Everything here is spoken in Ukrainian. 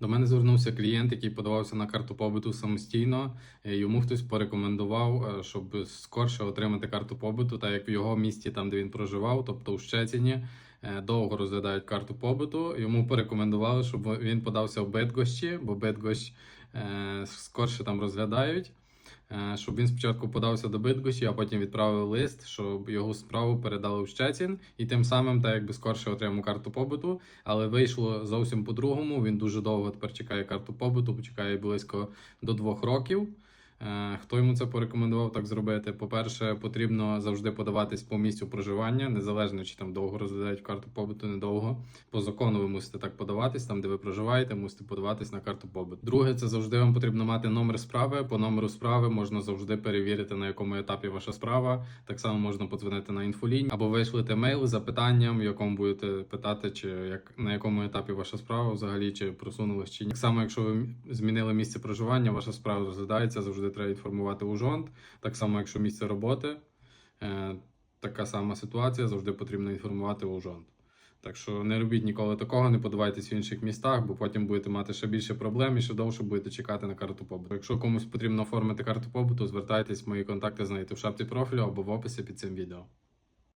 До мене звернувся клієнт, який подавався на карту побуту самостійно. Е, Йому хтось порекомендував, е, щоб скорше отримати карту побуту, так як в його місті, там де він проживав, тобто у Щеціні, е, довго розглядають карту побуту. Йому порекомендували, щоб він подався в Битгощі, бо Битгощ е, скорше там розглядають. Е, Щоб він спочатку подався до Битгощі, а потім відправив лист, щоб його справу передали в Щецін, і тим самим так якби скорше отримав карту побуту. Але вийшло зовсім по-другому. Він дуже довго тепер чекає карту побуту, чекає близько до двох років. Е, Хто йому це порекомендував так зробити? По-перше, потрібно завжди подаватись по місцю проживання, незалежно чи там довго розглядають карту побуту, недовго. По закону ви мусите так подаватись, там де ви проживаєте, мусите подаватись на карту побуту. Друге, це завжди вам потрібно мати номер справи. По номеру справи можна завжди перевірити, на якому етапі ваша справа. Так само можна подзвонити на інфолінію або вишлити мейл з запитанням, в якому будете питати, чи як на якому етапі ваша справа взагалі чи просунулась чи ні. Так само, якщо ви змінили місце проживання, ваша справа розглядається, завжди треба інформувати ужонт. Так само, якщо місце роботи, е, така сама ситуація, завжди потрібно інформувати ужонт. Так що не робіть ніколи такого, не подавайтесь в інших містах, бо потім будете мати ще більше проблем і ще довше будете чекати на карту побуту. Якщо комусь потрібно оформити карту побуту, звертайтесь, мої контакти знайдете в шапці профілю або в описі під цим відео.